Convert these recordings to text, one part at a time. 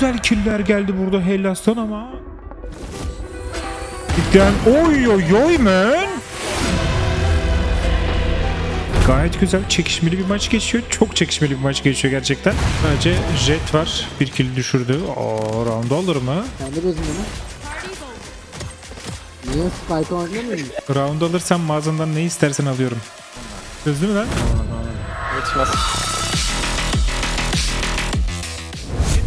güzel killer geldi burada Hellas'tan ama. Cidden oy oy oy man. Gayet güzel çekişmeli bir maç geçiyor. Çok çekişmeli bir maç geçiyor gerçekten. Sadece Jet var. Bir kill düşürdü. Aa, round alır mı? Kendi gözümde mi? Niye Spike oynamıyor? Round alırsam mağazandan ne istersen alıyorum. Çözdü mü lan? Yetişmez.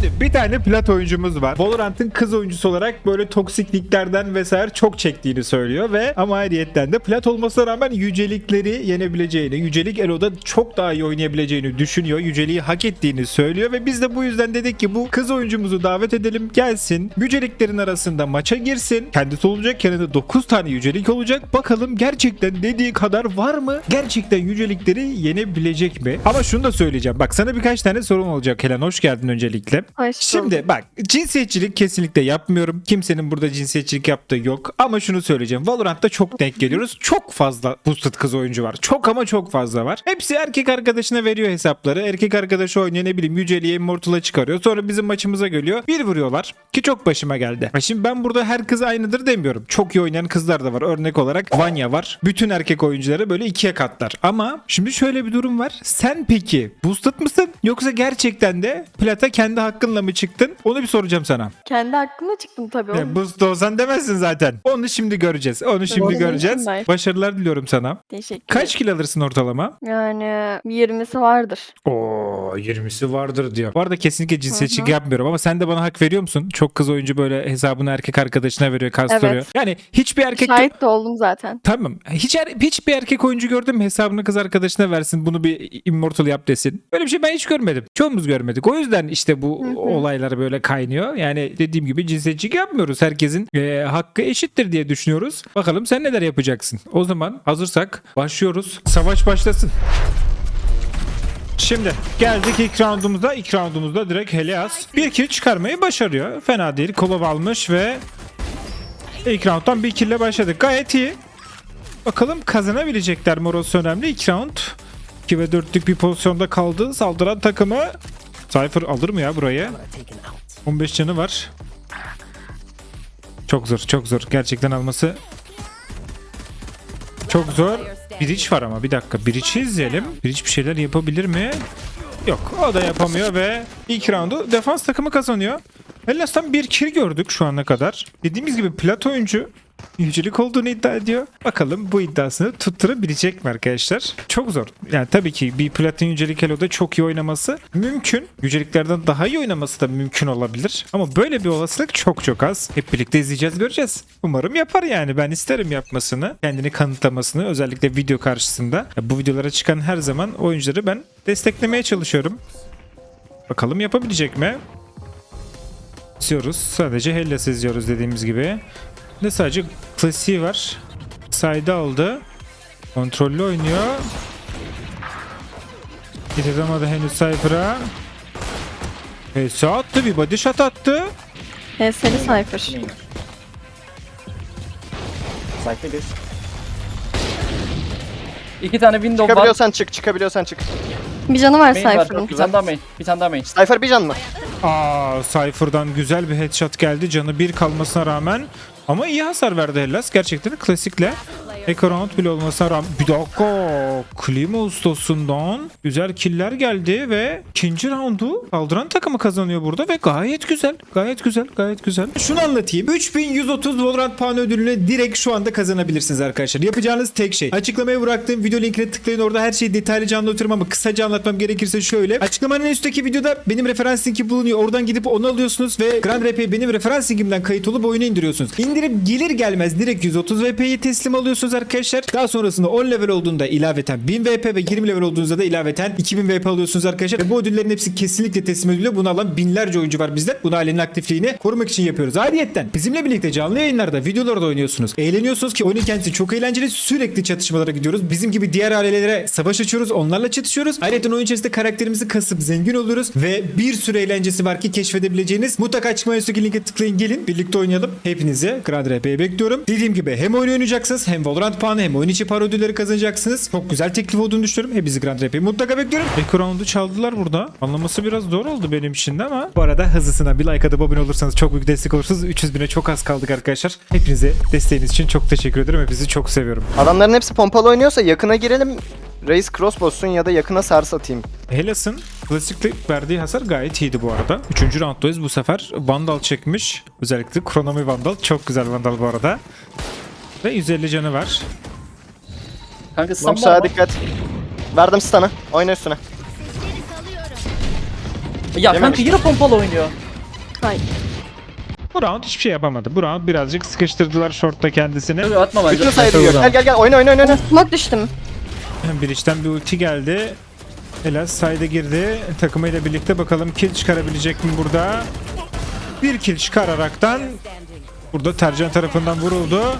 Şimdi bir tane plat oyuncumuz var. Valorant'ın kız oyuncusu olarak böyle toksikliklerden vesaire çok çektiğini söylüyor ve ama ayrıyetten de plat olmasına rağmen yücelikleri yenebileceğini, yücelik Elo'da çok daha iyi oynayabileceğini düşünüyor. Yüceliği hak ettiğini söylüyor ve biz de bu yüzden dedik ki bu kız oyuncumuzu davet edelim gelsin. Yüceliklerin arasında maça girsin. Kendisi olacak yanında 9 tane yücelik olacak. Bakalım gerçekten dediği kadar var mı? Gerçekten yücelikleri yenebilecek mi? Ama şunu da söyleyeceğim. Bak sana birkaç tane sorun olacak Helen. Hoş geldin öncelikle. Hoş bulduk. Şimdi bak cinsiyetçilik kesinlikle yapmıyorum. Kimsenin burada cinsiyetçilik yaptığı yok. Ama şunu söyleyeceğim. Valorant'ta çok denk geliyoruz. Çok fazla boosted kız oyuncu var. Çok ama çok fazla var. Hepsi erkek arkadaşına veriyor hesapları. Erkek arkadaşı oynuyor ne bileyim Yüceli'ye Immortal'a çıkarıyor. Sonra bizim maçımıza geliyor. Bir vuruyorlar. Ki çok başıma geldi. Şimdi ben burada her kız aynıdır demiyorum. Çok iyi oynayan kızlar da var. Örnek olarak Vanya var. Bütün erkek oyuncuları böyle ikiye katlar. Ama şimdi şöyle bir durum var. Sen peki boosted mısın? Yoksa gerçekten de plata kendi hakkınla mı çıktın? Onu bir soracağım sana. Kendi hakkımda çıktım tabii. oğlum. Ya, boost olsan demezsin zaten. Onu şimdi göreceğiz. Onu şimdi Doğru. göreceğiz. Mükemmel. Başarılar diliyorum sana. Teşekkür Kaç kilo alırsın ortalama? Yani 20'si vardır. Oo 20'si vardır diyor. Bu arada kesinlikle cinsiyetçilik Hı hı. yapmıyorum ama sen de bana hak veriyor musun? Çok kız oyuncu böyle hesabını erkek arkadaşına veriyor, kastırıyor. Evet. Yani hiçbir erkek Şahit de oldum zaten. Tamam. Hiç er, hiç bir erkek oyuncu gördün mü hesabını kız arkadaşına versin bunu bir immortal yap desin. Böyle bir şey ben hiç görmedim. Çoğumuz görmedik. O yüzden işte bu. Olaylar böyle kaynıyor. Yani dediğim gibi cinsiyetçilik yapmıyoruz. Herkesin e, hakkı eşittir diye düşünüyoruz. Bakalım sen neler yapacaksın. O zaman hazırsak başlıyoruz. Savaş başlasın. Şimdi geldik ilk roundumuza. İlk roundumuzda direkt Helias bir kill çıkarmayı başarıyor. Fena değil. Kolov almış ve ilk rounddan bir kill ile başladık. Gayet iyi. Bakalım kazanabilecekler mi orası önemli. İlk round 2 ve 4'lük bir pozisyonda kaldı. Saldıran takımı Cypher alır mı ya burayı? 15 canı var. Çok zor çok zor. Gerçekten alması çok zor. Bridge var ama bir dakika. Bridge'i izleyelim. Bridge bir şeyler yapabilir mi? Yok o da yapamıyor ve ilk roundu defans takımı kazanıyor. Hellas'tan bir kill gördük şu ana kadar. Dediğimiz gibi plat oyuncu yücelik olduğunu iddia ediyor. Bakalım bu iddiasını tutturabilecek mi arkadaşlar? Çok zor. Yani tabii ki bir platin yücelik Elo'da çok iyi oynaması mümkün. Yüceliklerden daha iyi oynaması da mümkün olabilir. Ama böyle bir olasılık çok çok az. Hep birlikte izleyeceğiz göreceğiz. Umarım yapar yani. Ben isterim yapmasını. Kendini kanıtlamasını özellikle video karşısında. Bu videolara çıkan her zaman oyuncuları ben desteklemeye çalışıyorum. Bakalım yapabilecek mi? İzliyoruz. Sadece Hellas izliyoruz dediğimiz gibi. Ne sadece klasiği var. Sayda aldı. Kontrollü oynuyor. Gidemedi henüz Cypher'a. HS attı bir body shot attı. HS'li Cypher. Site'de bir. İki tane window var. Çıkabiliyorsan çık, çıkabiliyorsan çık. Bir canı var Main var. Cypher'ın. Bir tane daha main. Bir tane daha main. Cypher bir can mı? Aa Cypher'dan güzel bir headshot geldi. Canı bir kalmasına rağmen. Ama iyi hasar verdi Hellas. Gerçekten klasikle. Round bile olmasına rağmen. Bir dakika. Klima ustasından güzel killer geldi ve ikinci roundu saldıran takımı kazanıyor burada ve gayet güzel. Gayet güzel. Gayet güzel. Şunu anlatayım. 3130 Valorant puan ödülünü direkt şu anda kazanabilirsiniz arkadaşlar. Yapacağınız tek şey. Açıklamaya bıraktığım video linkine tıklayın. Orada her şeyi detaylıca anlatıyorum ama kısaca anlatmam gerekirse şöyle. Açıklamanın üstteki videoda benim referans linki bulunuyor. Oradan gidip onu alıyorsunuz ve Grand RP benim referans linkimden kayıt olup oyunu indiriyorsunuz. İndirip gelir gelmez direkt 130 VP'yi teslim alıyorsunuz arkadaşlar. Daha sonrasında 10 level olduğunda ilaveten 1000 VP ve 20 level olduğunuzda da ilaveten 2000 VP alıyorsunuz arkadaşlar. Ve bu ödüllerin hepsi kesinlikle teslim ediliyor. Bunu alan binlerce oyuncu var bizde. Bunu ailenin aktifliğini korumak için yapıyoruz. Ayrıyetten bizimle birlikte canlı yayınlarda, videolarda oynuyorsunuz. Eğleniyorsunuz ki oyunun kendisi çok eğlenceli. Sürekli çatışmalara gidiyoruz. Bizim gibi diğer ailelere savaş açıyoruz. Onlarla çatışıyoruz. Ayrıca oyun içerisinde karakterimizi kasıp zengin oluyoruz. Ve bir sürü eğlencesi var ki keşfedebileceğiniz. Mutlaka açıklama üstteki linke tıklayın gelin. Birlikte oynayalım. Hepinizi Grand RP'ye bekliyorum. Dediğim gibi hem oyun oynayacaksınız hem Valorant Valorant puanı hem oyun içi para ödülleri kazanacaksınız. Çok güzel teklif olduğunu düşünüyorum. Hepinizi Grand Rap'e mutlaka bekliyorum. Round'u çaldılar burada. Anlaması biraz zor oldu benim için de ama. Bu arada hızlısına bir like atıp abone olursanız çok büyük destek olursunuz. 300 bine çok az kaldık arkadaşlar. Hepinize desteğiniz için çok teşekkür ederim. Hepinizi çok seviyorum. Adamların hepsi pompalı oynuyorsa yakına girelim. Reis crossbow'sun ya da yakına sars atayım. Helas'ın klasikte verdiği hasar gayet iyiydi bu arada. Üçüncü rounddayız bu sefer. Vandal çekmiş. Özellikle Kronomi Vandal. Çok güzel Vandal bu arada. Ve 150 canı var. Kanka Long stun sağa dikkat. Verdim stun'ı. Oyna üstüne. Ya kanka yine pompalı oynuyor. Hayır. Bu round hiçbir şey yapamadı. Bu round birazcık sıkıştırdılar shortta kendisini. Dur, Atma bence. Bütün sayı duyuyor. Gel gel gel oyna oyna oyna. oyna. Smoke düştüm. Bir içten bir ulti geldi. Helas sayda girdi. Takımıyla birlikte bakalım kill çıkarabilecek mi burada? Bir kill çıkararaktan burada Tercan tarafından vuruldu.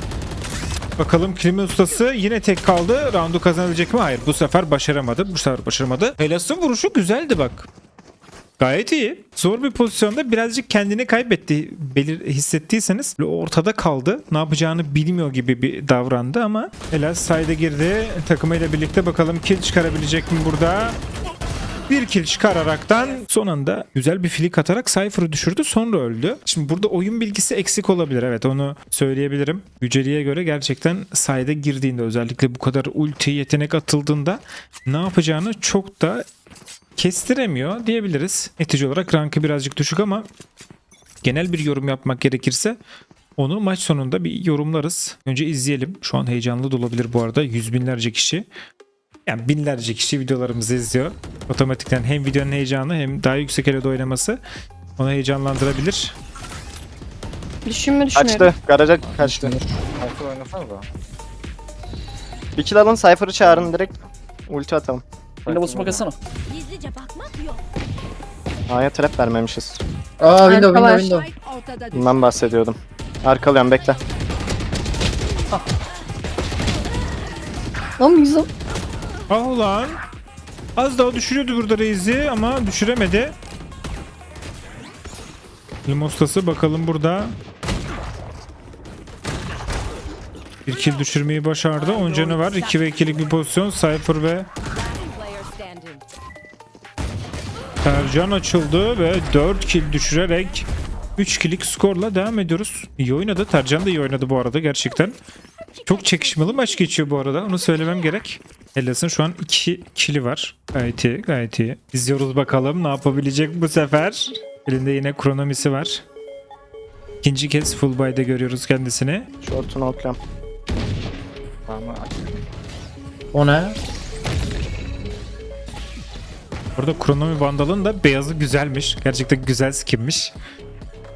Bakalım Klimin ustası yine tek kaldı. Roundu kazanabilecek mi? Hayır. Bu sefer başaramadı. Bu sefer başaramadı. Helas'ın vuruşu güzeldi bak. Gayet iyi. Zor bir pozisyonda birazcık kendini kaybetti. Belir hissettiyseniz ortada kaldı. Ne yapacağını bilmiyor gibi bir davrandı ama Helas sayda girdi. Takımıyla birlikte bakalım kill çıkarabilecek mi burada? Bir kill çıkararaktan son anda güzel bir flick atarak Cypher'ı düşürdü sonra öldü. Şimdi burada oyun bilgisi eksik olabilir evet onu söyleyebilirim. Yüceli'ye göre gerçekten sayda girdiğinde özellikle bu kadar ulti yetenek atıldığında ne yapacağını çok da kestiremiyor diyebiliriz. Netice olarak rankı birazcık düşük ama genel bir yorum yapmak gerekirse onu maç sonunda bir yorumlarız. Önce izleyelim. Şu an heyecanlı da olabilir bu arada. Yüz binlerce kişi. Yani binlerce kişi videolarımızı izliyor. Otomatikten hem videonun heyecanı hem daha yüksek eloda oynaması onu heyecanlandırabilir. Düşün mü düşünüyorum. Kaçtı. Garaja kaçtı. Bir kill alın Cypher'ı çağırın direkt. Ulti atalım. Window smoke atsana. Gizlice bakmak yok. A'ya trap vermemişiz. Aa window window var. window. Ortada düştü. Bundan bahsediyordum. Arkalıyorum bekle. Lan yüzüm. Ah ulan. Az daha düşürüyordu burada Reis'i ama düşüremedi. Limostası bakalım burada. Bir kill düşürmeyi başardı. 10 canı var. 2 ve 2'lik bir pozisyon. Cypher ve Tercan açıldı ve 4 kill düşürerek 3 killik skorla devam ediyoruz. İyi oynadı. Tercan da iyi oynadı bu arada gerçekten. Çok çekişmeli maç geçiyor bu arada. Onu söylemem gerek. Hellas'ın şu an 2 kili var. Gayet iyi, gayet iyi. İzliyoruz bakalım ne yapabilecek bu sefer. Elinde yine kronomisi var. İkinci kez full buy'da görüyoruz kendisini. Short'unu oklam. O ne? Burada Kronomi Vandal'ın da beyazı güzelmiş. Gerçekten güzel skinmiş.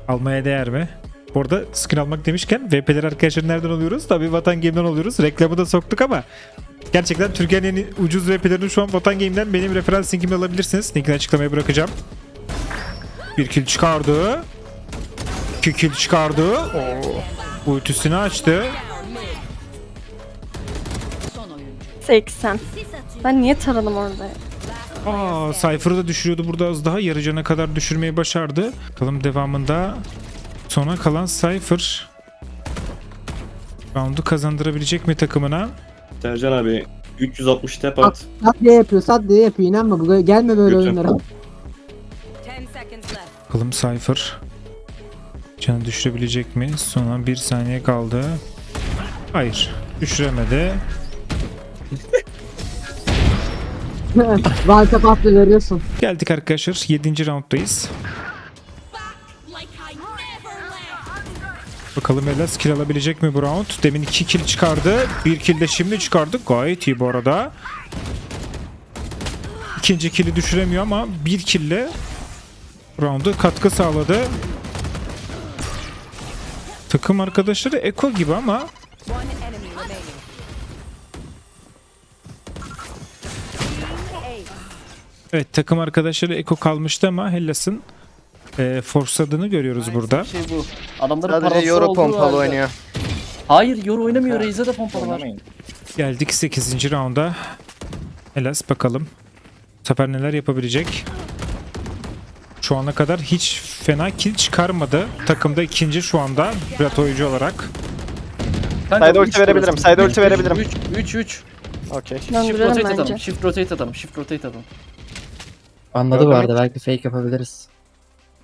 Almaya değer mi? Bu arada skin almak demişken VP'ler arkadaşlar nereden alıyoruz? Tabii Vatan Game'den alıyoruz. Reklamı da soktuk ama gerçekten Türkiye'nin en ucuz VP'lerini şu an Vatan Game'den benim referans linkimi alabilirsiniz. Linkini açıklamaya bırakacağım. Bir kill çıkardı. İki kill çıkardı. Oo. Ultisini açtı. 80. Ben niye taradım orada? Aa, Cypher'ı da düşürüyordu burada az daha. Yarı cana kadar düşürmeyi başardı. Bakalım devamında sona kalan Cypher roundu kazandırabilecek mi takımına? Sercan abi 360 tap at. sat diye yapıyor sat diye yapıyor inanma bu gelme böyle Lütfen. oyunlara. Bakalım Cypher canı düşürebilecek mi? Sona bir saniye kaldı. Hayır. Düşüremedi. Valka patlı veriyorsun. Geldik arkadaşlar. 7. rounddayız. Bakalım Elas kill alabilecek mi bu round? Demin 2 kill çıkardı. 1 kill de şimdi çıkardı. Gayet iyi bu arada. İkinci kill'i düşüremiyor ama 1 kill'le round'a katkı sağladı. Takım arkadaşları Eko gibi ama Evet takım arkadaşları Eko kalmıştı ama Hellas'ın e, forceladığını görüyoruz burada. Şey bu. Adamların Sadece parası Euro olduğu pompalı halde. oynuyor. Hayır Euro oynamıyor. Raze'e de pompalı var. Geldik 8. rounda. Hellas bakalım. Bu sefer neler yapabilecek? Şu ana kadar hiç fena kill çıkarmadı. Takımda ikinci şu anda Plat oyuncu olarak. Side ulti verebilirim, side ulti verebilirim. 3 3 3. Okey. Shift Döndürelim rotate bence. atalım. Shift rotate atalım. Shift rotate atalım. Anladı bu arada belki fake yapabiliriz.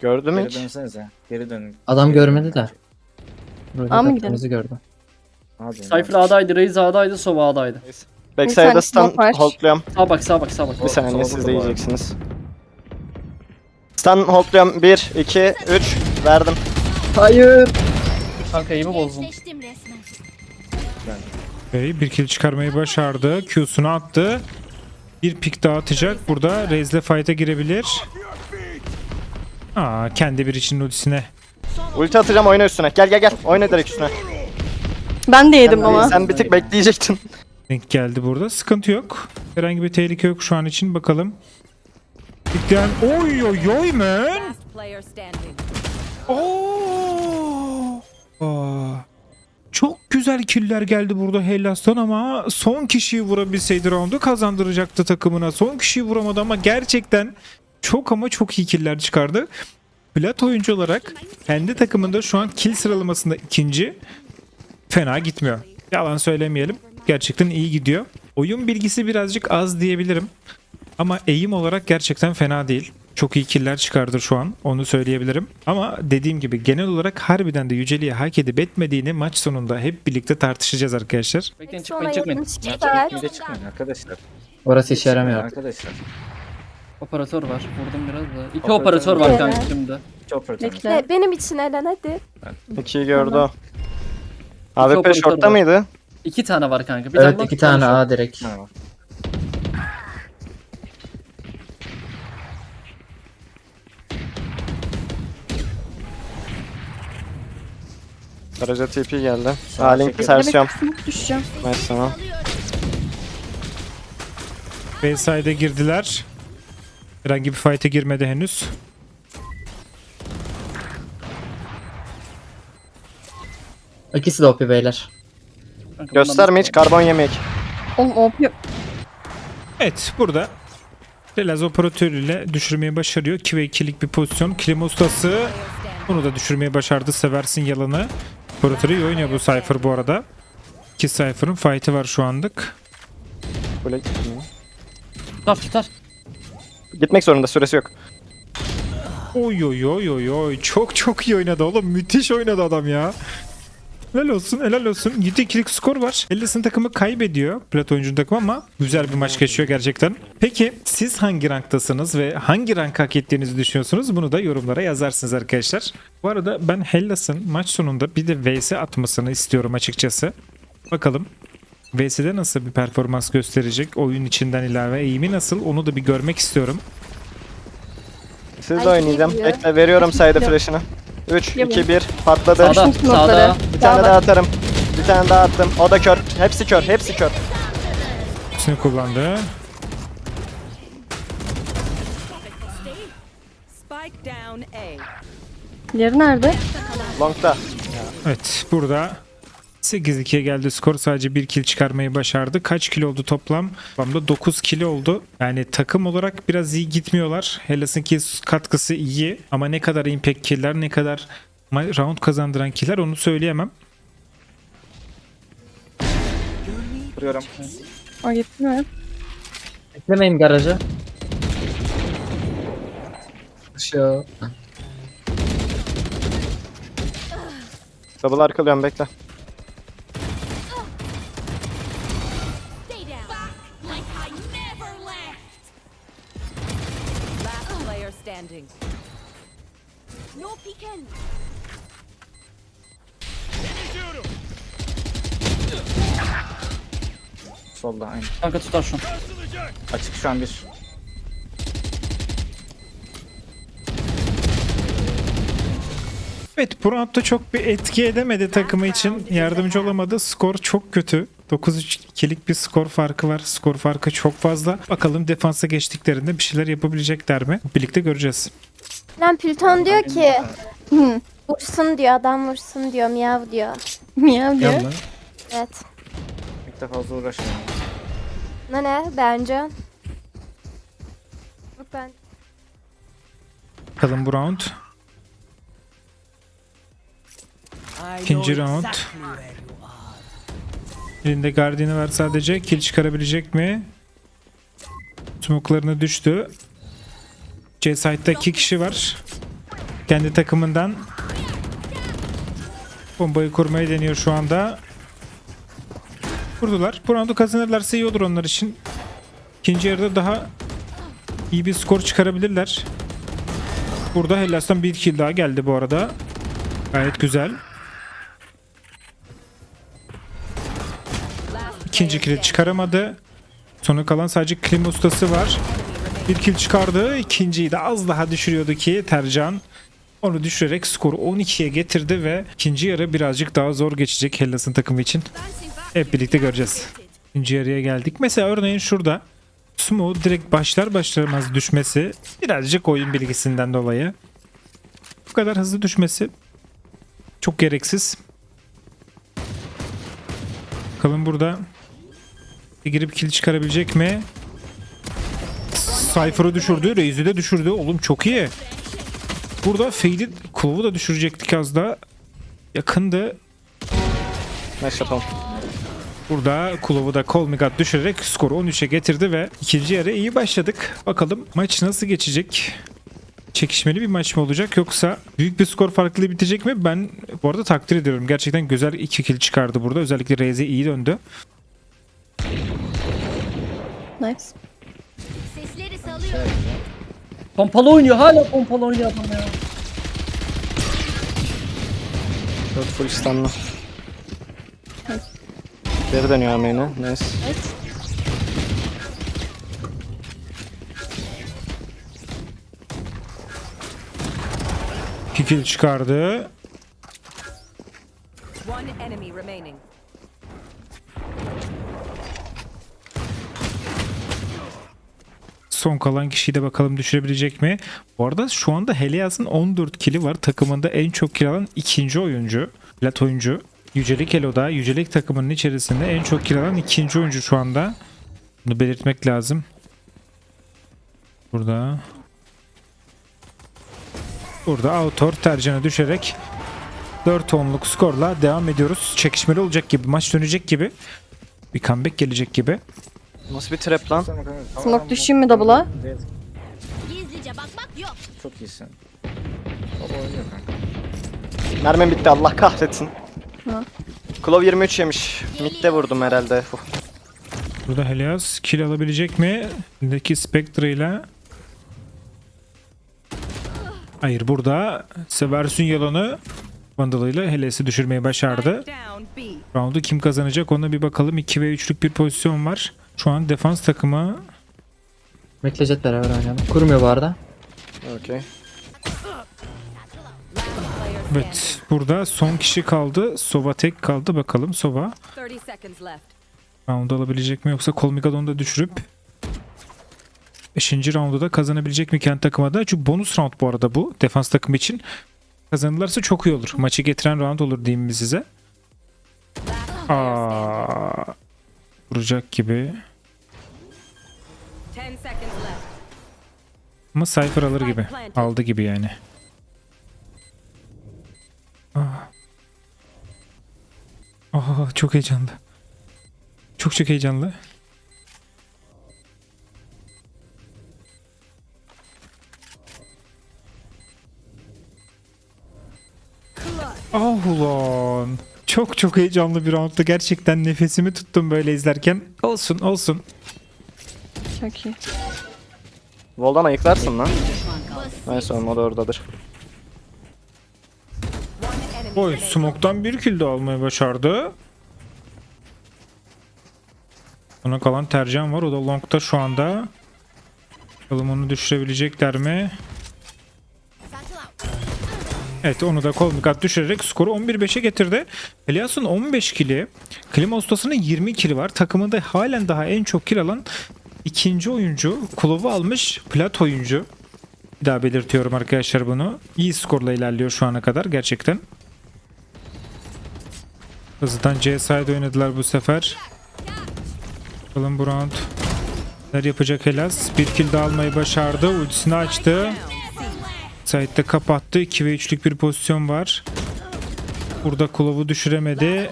Gördüm Geri hiç. dönsenize. Geri dönün. Adam Geri görmedi dönün. de. Böyle A mı baktığımızı gördü. Hadi. Cypher A'daydı, Raze A'daydı, Sova A'daydı. Backside'da stun smoke var. holdluyorum. Sağa bak, sağa bak, sağa bak. Bir saniye siz de yiyeceksiniz. Stun holdluyorum. 1, 2, 3. Verdim. Hayır. Kanka iyi mi bozdun? Resmen. Bey bir kill çıkarmayı başardı. Q'sunu attı. Bir pik daha atacak. Burada Raze'le fight'a girebilir. Aa, kendi bir için ultisine. Ulti atacağım oyna üstüne. Gel gel gel. Oyna direkt üstüne. Ben de yedim ama. Sen bir tık bekleyecektin. Denk geldi burada. Sıkıntı yok. Herhangi bir tehlike yok şu an için. Bakalım. Pikleyen... Oy oy oy man. Oo. Aa. Çok güzel killer geldi burada Hellas'tan ama son kişiyi vurabilseydi roundu kazandıracaktı takımına. Son kişiyi vuramadı ama gerçekten çok ama çok iyi killer çıkardı. Plat oyuncu olarak kendi takımında şu an kill sıralamasında ikinci. Fena gitmiyor. Yalan söylemeyelim. Gerçekten iyi gidiyor. Oyun bilgisi birazcık az diyebilirim. Ama eğim olarak gerçekten fena değil. Çok iyi killer çıkardı şu an. Onu söyleyebilirim. Ama dediğim gibi genel olarak harbiden de Yüceli'ye hak edip etmediğini maç sonunda hep birlikte tartışacağız arkadaşlar. Bekleyin çıkmayın çıkmayın. çıkmayın arkadaşlar. Orası işe yaramıyor. Arkadaşlar. Operatör var. Vurdum biraz da. İki Operatör operatör var var. kanka şimdi. Çok fırtına. Bekle. Benim için Elen hadi. 2'yi gördü o. İki AWP operatör short'ta var. mıydı? İki tane var kanka. Bir Evet daha iki tane A direkt. Ha, var. Garaja TP geldi. Sağ A link çekelim. sersiyon. Düşeceğim. Nice sana. Bayside'e girdiler. Herhangi bir fight'e girmedi henüz. İkisi de OP beyler. Gösterme hiç karbon yemek. Oğlum OP. Evet burada Relaz operatörüyle düşürmeyi başarıyor. 2 ve 2'lik bir pozisyon. Klima ustası bunu da düşürmeyi başardı. Seversin yalanı. Operatörü iyi oynuyor bu Cypher bu arada. İki Cypher'ın fight'ı var şu anlık. Böyle Tutar tutar. Gitmek zorunda süresi yok. Oy oy oy oy oy. Çok çok iyi oynadı oğlum. Müthiş oynadı adam ya. Helal olsun helal olsun. 7 ikilik skor var. Ellis'in takımı kaybediyor. Plat oyuncunun takımı ama güzel bir maç geçiyor gerçekten. Peki siz hangi ranktasınız ve hangi rank hak ettiğinizi düşünüyorsunuz? Bunu da yorumlara yazarsınız arkadaşlar. Bu arada ben Hellas'ın maç sonunda bir de VS atmasını istiyorum açıkçası. Bakalım. VS'de nasıl bir performans gösterecek? Oyun içinden ilave eğimi nasıl? Onu da bir görmek istiyorum. Siz Ay, oynayacağım. geliyor. Bekle veriyorum sayda Yok. flash'ını. 3, Yok. 2, 1 patladı. Sağda, sağda. Bir tane daha atarım. Bir tane daha attım. O da kör. Hepsi kör. Hepsi kör. Hepsini kullandı. Spike down A. Diğeri nerede? Long'da. Evet burada 8-2'ye geldi skor. Sadece 1 kill çıkarmayı başardı. Kaç kill oldu toplam? Toplamda 9 kill oldu. Yani takım olarak biraz iyi gitmiyorlar. Hellas'ın ki katkısı iyi. Ama ne kadar impact killer ne kadar round kazandıran killer onu söyleyemem. Vuruyorum. O gitti mi? Beklemeyin garajı. Şu. Double arkalıyorum bekle. Solda aynı. Kanka tutar şu. Açık şu an bir. Evet bu roundda çok bir etki edemedi takımı için. Yardımcı olamadı. Skor çok kötü. 9-3'lik bir skor farkı var. Skor farkı çok fazla. Bakalım defansa geçtiklerinde bir şeyler yapabilecekler mi? Birlikte göreceğiz. Lan Plüton diyor ki Hı. vursun diyor adam vursun diyor miyav diyor. Miyav diyor. Yallah. Evet. İlk defa fazla uğraşmıyorum. Ne ne bence. Yok ben. Bakalım bu round. İkinci round. Elinde Guardian'ı var sadece. Kill çıkarabilecek mi? Smoke'larına düştü. C site'da iki kişi var. Kendi takımından. Bombayı kurmayı deniyor şu anda. Vurdular. Bu kazanırlarsa iyi olur onlar için. İkinci yarıda daha iyi bir skor çıkarabilirler. Burada Hellas'tan bir kill daha geldi bu arada. Gayet güzel. İkinci kill'i çıkaramadı. Sonra kalan sadece Klim ustası var. Bir kill çıkardı. İkinciyi de az daha düşürüyordu ki Tercan. Onu düşürerek skoru 12'ye getirdi ve ikinci yarı birazcık daha zor geçecek Hellas'ın takımı için. Hep birlikte göreceğiz. İkinci yarıya geldik. Mesela örneğin şurada Sumo direkt başlar başlamaz düşmesi birazcık oyun bilgisinden dolayı. Bu kadar hızlı düşmesi çok gereksiz. Bakalım burada girip kill çıkarabilecek mi? Cypher'ı düşürdü. Reis'i de düşürdü. Oğlum çok iyi. Burada Fade'i Clove'u da düşürecektik az da. Yakındı. Nice yapalım. Burada Kulov'u da Kolmigat düşürerek skoru 13'e getirdi ve ikinci yarı iyi başladık. Bakalım maç nasıl geçecek? Çekişmeli bir maç mı olacak yoksa büyük bir skor farklı bitecek mi? Ben bu arada takdir ediyorum. Gerçekten güzel iki kill çıkardı burada. Özellikle Reze iyi döndü. Nice. Sesleri salıyorum. Pompalı oynuyor. Hala pompalı oynuyor adam ya. Dört full stunlı. Geri dönüyor ama yine. Nice. İki kill çıkardı. One enemy remaining. Son kalan kişiyi de bakalım düşürebilecek mi? Bu arada şu anda Helias'ın 14 kili var. Takımında en çok kill alan ikinci oyuncu. Plat oyuncu. Yücelik Elo'da Yücelik takımının içerisinde en çok kill alan ikinci oyuncu şu anda. Bunu belirtmek lazım. Burada. Burada Autor tercihine düşerek 4 onluk skorla devam ediyoruz. Çekişmeli olacak gibi. Maç dönecek gibi. Bir comeback gelecek gibi. Nasıl bir trap lan? Smoke düşeyim mi double'a? Gizlice bakmak yok. Çok iyisin. Baba oynuyor kanka. Mermim bitti Allah kahretsin. Ha. Klov 23 yemiş. Mid'de vurdum herhalde. Uf. Burada Helios kill alabilecek mi? Elindeki Spectre ile Hayır burada Seversun yalanı Vandal'ıyla Heles'i düşürmeyi başardı. Round'u kim kazanacak ona bir bakalım. 2 ve 3'lük bir pozisyon var. Şu an defans takımı Bekle Jet beraber oynayalım. Kurmuyor bu arada. Okey. Evet burada son kişi kaldı. Sova tek kaldı. Bakalım Sova 30 seconds left. round'u alabilecek mi yoksa Kolmigadon'u da düşürüp 5. round'u da kazanabilecek mi kendi takıma da? Çünkü bonus round bu arada bu defans takımı için. Kazanırlarsa çok iyi olur. Maçı getiren round olur diyeyim mi size? Aa, vuracak gibi. 10 seconds left. Ama Cypher alır gibi. Aldı gibi yani. Aa. Aa, çok heyecanlı. Çok çok heyecanlı. Ah ulan. Çok çok heyecanlı bir rounddu. Gerçekten nefesimi tuttum böyle izlerken. Olsun olsun. Çok iyi. Voldan ayıklarsın lan. Neyse oğlum o da oradadır. Oy. Smoke'dan bir kill de almayı başardı. Ona kalan Tercan var. O da long'da şu anda. Bakalım onu düşürebilecekler mi? Evet onu da Kolmikat düşürerek skoru 11-5'e getirdi. Elias'ın 15 kili, Klima Ustası'nın 20 kili var. Takımında halen daha en çok kill alan ikinci oyuncu. Kulov'u almış plat oyuncu. Bir daha belirtiyorum arkadaşlar bunu. İyi skorla ilerliyor şu ana kadar gerçekten. Hızlıdan C side oynadılar bu sefer. Bakalım bu round. Neler yapacak Helas? Bir kill daha almayı başardı. Ultisini açtı. Side'de kapattı. 2 ve 3'lük bir pozisyon var. Burada Kulov'u düşüremedi.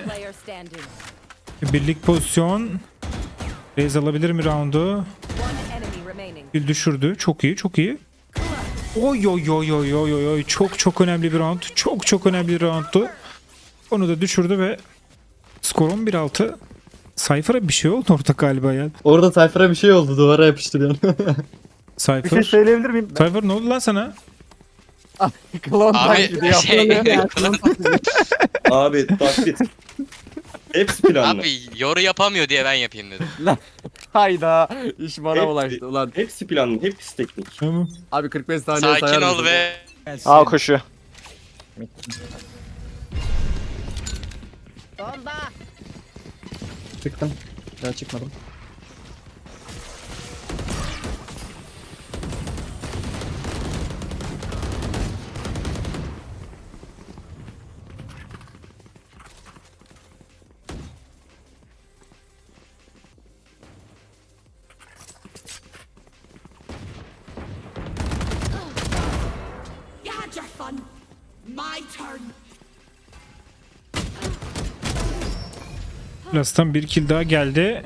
Birlik pozisyon. Raze alabilir mi roundu? Bir düşürdü. Çok iyi, çok iyi. Oy oy oy oy oy oy. Çok çok önemli bir round. Çok çok önemli bir rounddu. Onu da düşürdü ve skor 11-6. Cypher'a bir şey oldu orada galiba ya. Orada Cypher'a bir şey oldu duvara yapıştırıyor. Cypher. söyleyebilir miyim? Cypher ne oldu lan sana? Klon Abi şey Abi taklit. Hepsi planlı. abi yoru yapamıyor diye ben yapayım dedim. Hayda. İş bana Hepsi- ulaştı ulan. Hepsi planlı. Hepsi teknik. Tamam. Abi 45 saniye sayar Sakin ol mısın? ve Aa koşu. Bomba. Çıktım. Daha çıkmadım. Last'tan bir kill daha geldi.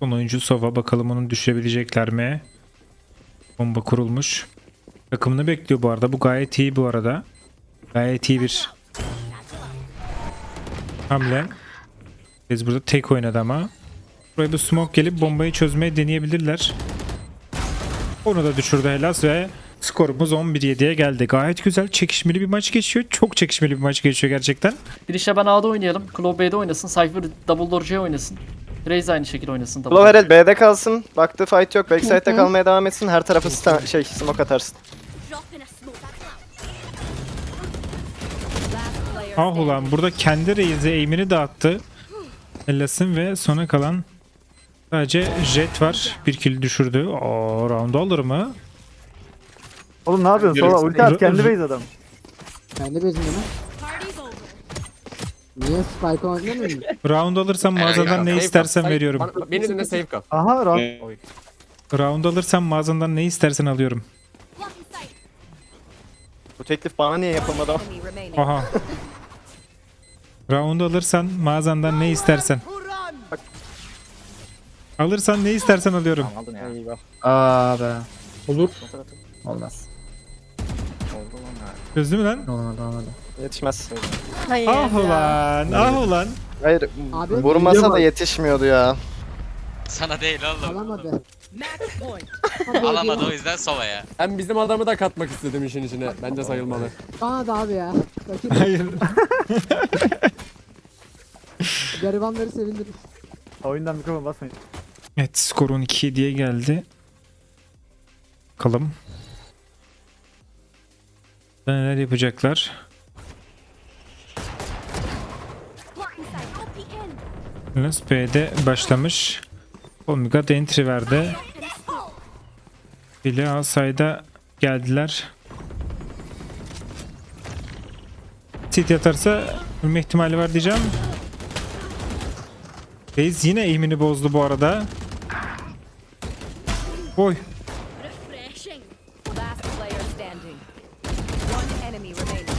Son oyuncu Sova. Bakalım onu düşürebilecekler mi? Bomba kurulmuş. Takımını bekliyor bu arada. Bu gayet iyi bu arada. Gayet iyi bir hamle. Biz burada tek oynadı ama. Buraya bir smoke gelip bombayı çözmeye deneyebilirler. Onu da düşürdü Hellas ve skorumuz 11-7'ye geldi. Gayet güzel çekişmeli bir maç geçiyor. Çok çekişmeli bir maç geçiyor gerçekten. Dirişe ben A'da oynayalım. Claw B'de oynasın. Cypher Double Door C oynasın. Raze aynı şekilde oynasın. Double. Loverel B'de kalsın. Baktı fight yok. Backside'de kalmaya devam etsin. Her tarafı sta- şey smoke atarsın. Ah ulan burada kendi Reis'e aim'ini dağıttı. Hellas'ın ve sona kalan sadece Jet var. Bir kill düşürdü. Aa, round alır mı? Oğlum ne yapıyorsun? Sola ulti at, kendi base adam. Party's over. Round alırsam mağazadan ne istersen veriyorum. Benim üstünde save kal. Aha round. Ne? Round alırsam mağazadan ne istersen alıyorum. Sight. Bu teklif bana niye yapılmadı? Enemy remaining. Aha. Round alırsan mağazandan ne istersen. Alırsan ne istersen alıyorum. Aldın ya. Eyvah. Aa be. Olur. Olmaz. Oldu lan ha. Çözdü mü lan? Olmadı olmadı. Yetişmez. Hayır Ah ya. ulan. Ah ulan. Hayır. Vurmasa da yetişmiyordu ya. Sana değil oğlum. Point. Alamadı o yüzden sova ya. Ben bizim adamı da katmak istedim işin içine. Bence sayılmalı. Bana da abi ya. Hayır. Garibanları sevindirir. Oyundan mikrofon basmayın. Evet skor 12 diye geldi. Bakalım. Neler yapacaklar? Yunus B'de başlamış. Omega entry verdi. Bile Asay'da geldiler. Sit yatarsa ölme ihtimali var diyeceğim. Reis yine eğimini bozdu bu arada. Oy. Refreshing. Last player standing. One enemy remaining.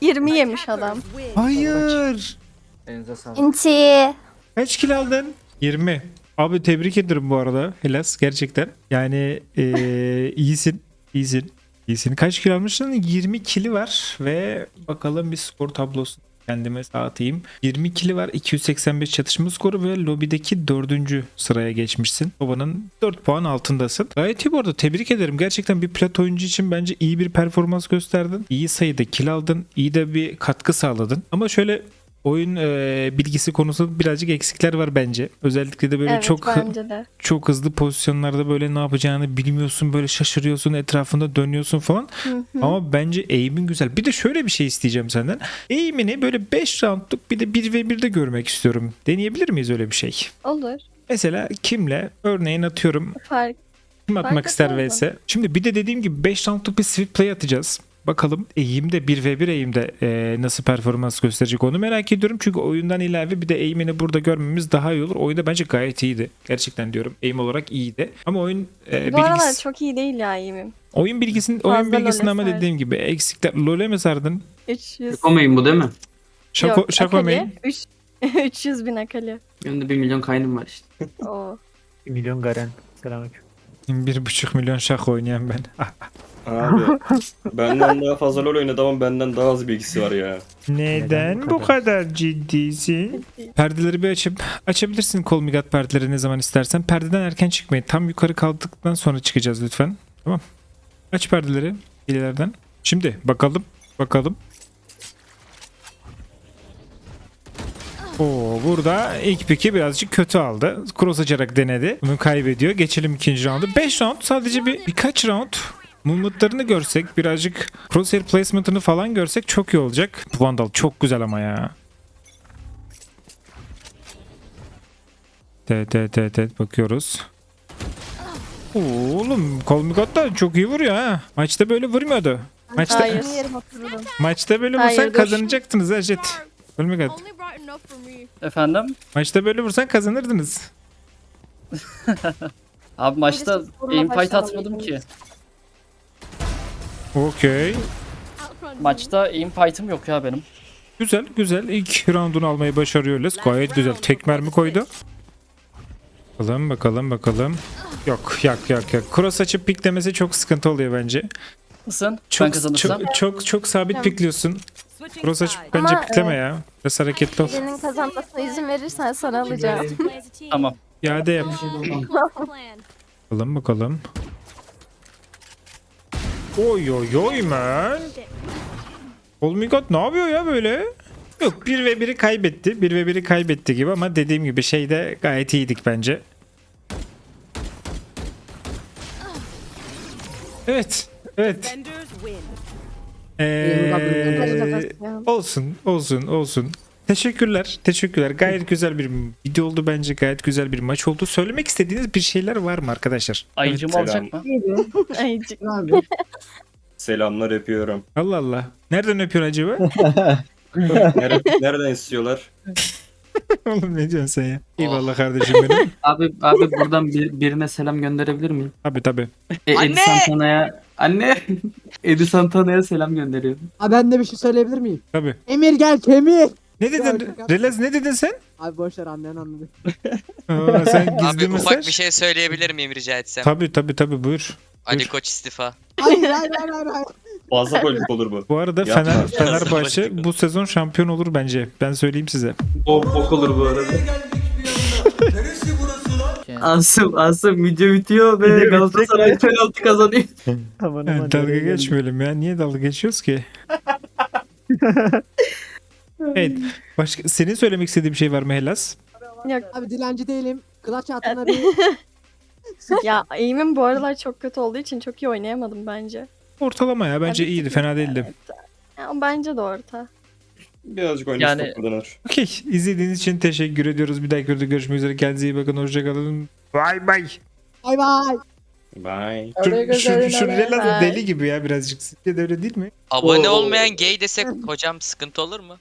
20 yemiş adam. Hayır. Elinize sağlık. İnti. Kaç kill aldın? 20. Abi tebrik ederim bu arada. Helas gerçekten. Yani eee, iyisin. İyisin. İyisin. Kaç kill almışsın? 20 kili var ve bakalım bir skor tablosu kendime atayım. 20 kili var. 285 çatışma skoru ve lobideki 4. sıraya geçmişsin. Babanın 4 puan altındasın. Gayet iyi bu arada. Tebrik ederim. Gerçekten bir plat oyuncu için bence iyi bir performans gösterdin. İyi sayıda kill aldın. İyi de bir katkı sağladın. Ama şöyle oyun e, bilgisi konusunda birazcık eksikler var bence. Özellikle de böyle evet çok de. çok hızlı pozisyonlarda böyle ne yapacağını bilmiyorsun. Böyle şaşırıyorsun, etrafında dönüyorsun falan. Ama bence aim'in güzel. Bir de şöyle bir şey isteyeceğim senden. Aim'ini böyle 5 roundluk bir de 1 ve 1'de görmek istiyorum. Deneyebilir miyiz öyle bir şey? Olur. Mesela kimle? Örneğin atıyorum Fark. kim atmak Fark ister vs. Şimdi bir de dediğim gibi 5 roundluk bir sweep play atacağız. Bakalım eğimde 1 ve 1 eğimde e, nasıl performans gösterecek onu merak ediyorum. Çünkü oyundan ilave bir de eğimini burada görmemiz daha iyi olur. Oyunda bence gayet iyiydi. Gerçekten diyorum. Eğim olarak iyiydi. Ama oyun e, Bu aralar bilgisi... çok iyi değil ya yemin. Oyun bilgisinin oyun Fazla bilgisinin LoL'e ama sardım. dediğim gibi eksikler. LoL'e mi sardın? 300. Komayın bu değil mi? Şako, Yok, şako Akali. main. Üç- 300 bin akali. Benim de 1 milyon kaynım var işte. Oo. 1 milyon Garen. Selamünaleyküm. Bir buçuk milyon şako oynayan ben. Abi benden daha fazla LoL oynadı ama benden daha az bilgisi var ya. Neden bu kadar ciddisin? Perdeleri bir açıp açabilirsin kol migat perdeleri ne zaman istersen. Perdeden erken çıkmayın. Tam yukarı kaldıktan sonra çıkacağız lütfen. Tamam. Aç perdeleri ileriden. Şimdi bakalım. Bakalım. Oo, burada ilk piki birazcık kötü aldı. Cross açarak denedi. Bunu kaybediyor. Geçelim ikinci rounda. 5 round sadece bir birkaç round Mumutlarını görsek birazcık crosshair placement'ını falan görsek çok iyi olacak. Bu Vandal çok güzel ama ya. Evet evet evet evet bakıyoruz. Oğlum Kolmigot da çok iyi vuruyor ha. Maçta böyle vurmuyordu. Maçta, Hayır. maçta böyle Hayır, vursan dur. kazanacaktınız ha Jet. Kolmigot. Efendim? Maçta böyle vursan kazanırdınız. Abi maçta Birisi aim fight atmadım ki. Okey. Maçta aim fight'ım yok ya benim. Güzel güzel. İlk roundunu almayı başarıyor Les. Gayet güzel. Tek mermi koydu. Bakalım bakalım bakalım. Yok yak yak yak. Cross açıp piklemesi çok sıkıntı oluyor bence. Mısın? ben Çok kazanırsam. çok çok, çok sabit Tamam. pikliyorsun. Cross açıp bence Ama, pikleme ya. Biraz hareketli ol. Birinin kazanmasına izin verirsen sana alacağım. Tamam. İade yap. Plan. Bakalım bakalım. Oy oy oy man. Oh my god ne yapıyor ya böyle? Yok 1 ve 1'i kaybetti. 1 ve 1'i kaybetti gibi ama dediğim gibi şeyde gayet iyiydik bence. Evet. Evet. Ee, olsun, olsun, olsun. Teşekkürler, teşekkürler. Gayet güzel bir video oldu bence. Gayet güzel bir maç oldu. Söylemek istediğiniz bir şeyler var mı arkadaşlar? Ayıcım Evet. olacak mı? Ayıcık. Abi. Selamlar öpüyorum. Allah Allah. Nereden öpüyorsun acaba? Nere- nereden istiyorlar? Oğlum ne diyorsun sen ya? Eyvallah kardeşim benim. Abi abi buradan bir, birine selam gönderebilir miyim? Tabi tabi. E, Edi Anne! Santana'ya anne Edi Santana'ya selam gönderiyorum. Abi ben de bir şey söyleyebilir miyim? Tabi. Emir gel Kemir. Ne dedin? Relaz ne dedin sen? Abi boşver anlayan anladı. Aa, sen gizli Abi mesaj. ufak bir şey söyleyebilir miyim rica etsem? Tabi tabi tabi buyur. Ali. Koç istifa. Hayır hayır hayır hayır. hayır. Fazla politik olur bu. Bu arada Yapma. Fener, Fenerbahçe bu sezon şampiyon olur bence. Ben söyleyeyim size. O bok olur bu arada. Asım Asım video bitiyor ve Galatasaray penaltı kazanıyor. Aman aman. dalga nereye geldik? geçmeyelim ya. Niye dalga geçiyoruz ki? evet. Başka, senin söylemek istediğin bir şey var mı Hellas? Yok Abi dilenci değilim. Kılaç bir ya aim'im bu aralar çok kötü olduğu için çok iyi oynayamadım bence. Ortalama ya. Bence Abi, iyiydi. Fena değildi. Ya, bence de orta. Birazcık oynasın Yani- kazanır. Okey. İzlediğiniz için teşekkür ediyoruz. Bir dahaki videoda görüşmek üzere. Kendinize iyi bakın. Hoşçakalın. Bay bay. bay bay. Bye. Şu, şu, şu Hellas da Bay. deli gibi ya birazcık. Sizce de öyle değil mi? Abone Oo. olmayan gay desek hocam sıkıntı olur mu?